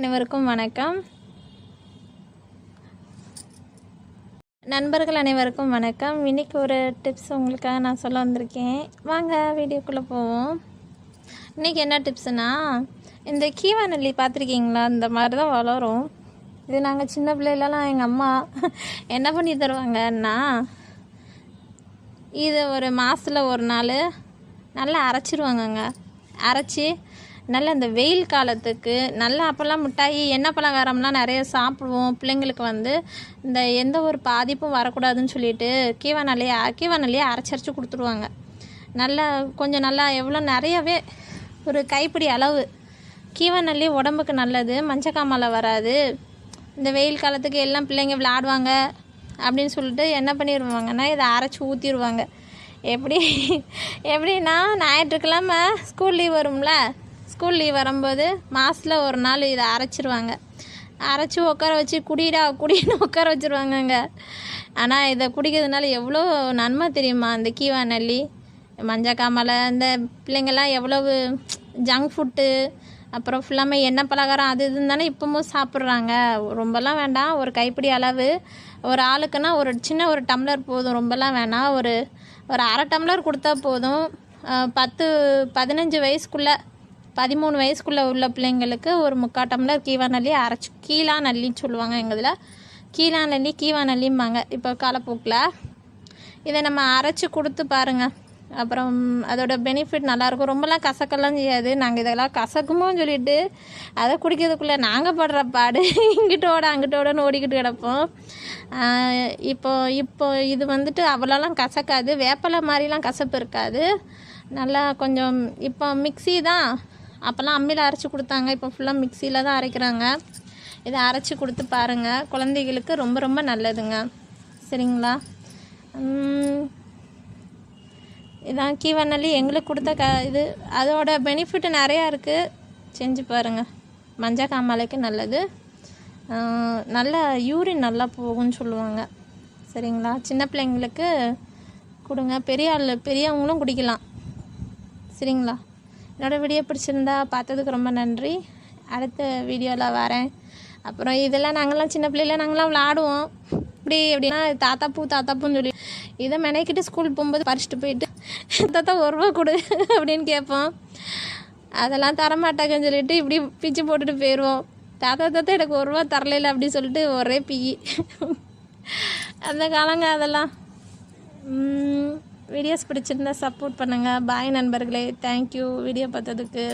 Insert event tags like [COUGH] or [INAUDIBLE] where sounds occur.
அனைவருக்கும் வணக்கம். நண்பர்கள் அனைவருக்கும் வணக்கம். இன்றைக்கி ஒரு டிப்ஸ் உங்களுக்காக நான் சொல்ல வந்திருக்கேன். வாங்க வீடியோக்குள்ளே போவோம். இன்றைக்கி என்ன டிப்ஸுனா இந்த கீவாநெல்லி பார்த்துருக்கீங்களா? இந்த மாதிரி தான் வளரும். இது நாங்கள் சின்ன பிள்ளைலலாம் எங்கள் அம்மா [LAUGHS] என்ன பண்ணி தருவாங்கன்னா இது ஒரு மாதத்தில் ஒரு நாள் நல்லா அரைச்சிருவாங்கங்க. அரைச்சி நல்ல இந்த வெயில் காலத்துக்கு நல்லா அப்போல்லாம் மிட்டாயி எண்ணெய் பலகாரம்லாம் நிறைய சாப்பிடுவோம். பிள்ளைங்களுக்கு வந்து இந்த எந்த ஒரு பாதிப்பும் வரக்கூடாதுன்னு சொல்லிட்டு கீவனாலேயே கீவனாலேயே அரைச்சி அரைச்சி கொடுத்துருவாங்க. நல்லா கொஞ்சம் நல்லா எவ்வளோ நிறையவே ஒரு கைப்பிடி அளவு. கீவாநல்லி உடம்புக்கு நல்லது மஞ்சக்காமலை வராது. இந்த வெயில் காலத்துக்கு எல்லாம் பிள்ளைங்க விளையாடுவாங்க அப்படின்னு சொல்லிட்டு என்ன பண்ணிடுவாங்கன்னா இதை அரைச்சி ஊற்றிடுவாங்க எப்படி எப்படின்னா ஞாயிற்றுக்கிழமை ஸ்கூல் லீவ் வரும்ல ஸ்கூல் லீவ் வரும்போது மாதத்தில் ஒரு நாள் இதை அரைச்சிருவாங்க. அரைச்சி உட்கார வச்சு குடிடா குடின்னு [LAUGHS] உட்கார வச்சுருவாங்கங்க. ஆனால் இதை குடிக்கிறதுனால எவ்வளோ நன்மை தெரியுமா? அந்த கீவா நல்லி மஞ்சக்காமலை இந்த பிள்ளைங்கள்லாம் எவ்வளவு ஜங்க் ஃபுட்டு அப்புறம் ஃபுல்லாமே எண்ணெய் பலகாரம் அது இதுன்னு தானே இப்போவும் சாப்பிட்றாங்க. ரொம்பலாம் வேண்டாம். ஒரு கைப்பிடி அளவு. ஒரு ஆளுக்குன்னா ஒரு சின்ன ஒரு டம்ளர் போதும். ரொம்பலாம் வேணாம். ஒரு ஒரு அரை டம்ளர் கொடுத்தா போதும். பத்து பதினஞ்சு வயசுக்குள்ளே பதிமூணு வயசுக்குள்ளே உள்ள பிள்ளைங்களுக்கு ஒரு முக்கால் டம்ளர் கீவா நல்லி அரைச்சி கீழா நல்லின்னு சொல்லுவாங்க எங்கள் இதில். கீழா நல்லி கீவா நல்லிம்பாங்க இப்போ காலப்போக்கில். இதை நம்ம அரைச்சி கொடுத்து பாருங்கள் அப்புறம் அதோட பெனிஃபிட் நல்லாயிருக்கும் ரொம்பலாம் கசக்கெல்லாம் செய்யாது. நாங்கள் இதெல்லாம் கசக்குமோன்னு சொல்லிட்டு அதை குடிக்கிறதுக்குள்ளே நாங்கள் படுற பாடு. இங்கிட்டோட அங்கிட்டோடன்னு ஓடிக்கிட்டு கிடப்போம். இப்போ இப்போ இது வந்துட்டு அவ்வளோலாம் கசக்காது. வேப்பலை மாதிரிலாம் கசப்பு இருக்காது. நல்லா கொஞ்சம் இப்போ மிக்ஸி தான். அப்போல்லாம் அம்மியில் அரைச்சி கொடுத்தாங்க. இப்போ ஃபுல்லாக மிக்சியில் தான் அரைக்கிறாங்க. இதை அரைச்சி கொடுத்து பாருங்கள் குழந்தைகளுக்கு ரொம்ப ரொம்ப நல்லதுங்க. சரிங்களா? இதான் கீவநல்லி எங்களுக்கு கொடுத்த க இது அதோட பெனிஃபிட் நிறையா இருக்குது செஞ்சு பாருங்கள் மஞ்சள் காமாலைக்கு நல்லது. நல்ல யூரின் நல்லா போகும்னு சொல்லுவாங்க. சரிங்களா? சின்ன பிள்ளைங்களுக்கு கொடுங்க. பெரிய ஆள் பெரியவங்களும் குடிக்கலாம். சரிங்களா? என்னோடய வீடியோ பிடிச்சிருந்தா பார்த்ததுக்கு ரொம்ப நன்றி. அடுத்த வீடியோவில் வரேன். அப்புறம் இதெல்லாம் நாங்கள்லாம் சின்ன பிள்ளையில நாங்களாம் விளாடுவோம் இப்படி எப்படின்னா தாத்தா பூ தாத்தா பூன்னு சொல்லி இதை மெனைக்கிட்டு ஸ்கூல் போகும்போது பறிச்சுட்டு போயிட்டு தாத்தா ஒரு ரூபா கொடு அப்படின்னு கேட்போம். அதெல்லாம் தரமாட்டாங்கன்னு சொல்லிட்டு இப்படி பிச்சு போட்டுட்டு போயிடுவோம் தாத்தா தாத்தா எனக்கு ஒரு ரூபா தரலைல அப்படின்னு சொல்லிட்டு ஒரே பிஇ அந்த காலங்க அதெல்லாம். வீடியோஸ் பிடிச்சிருந்தா சப்போர்ட் பண்ணுங்கள் பாய் நண்பர்களே. தேங்க்யூ வீடியோ பார்த்ததுக்கு.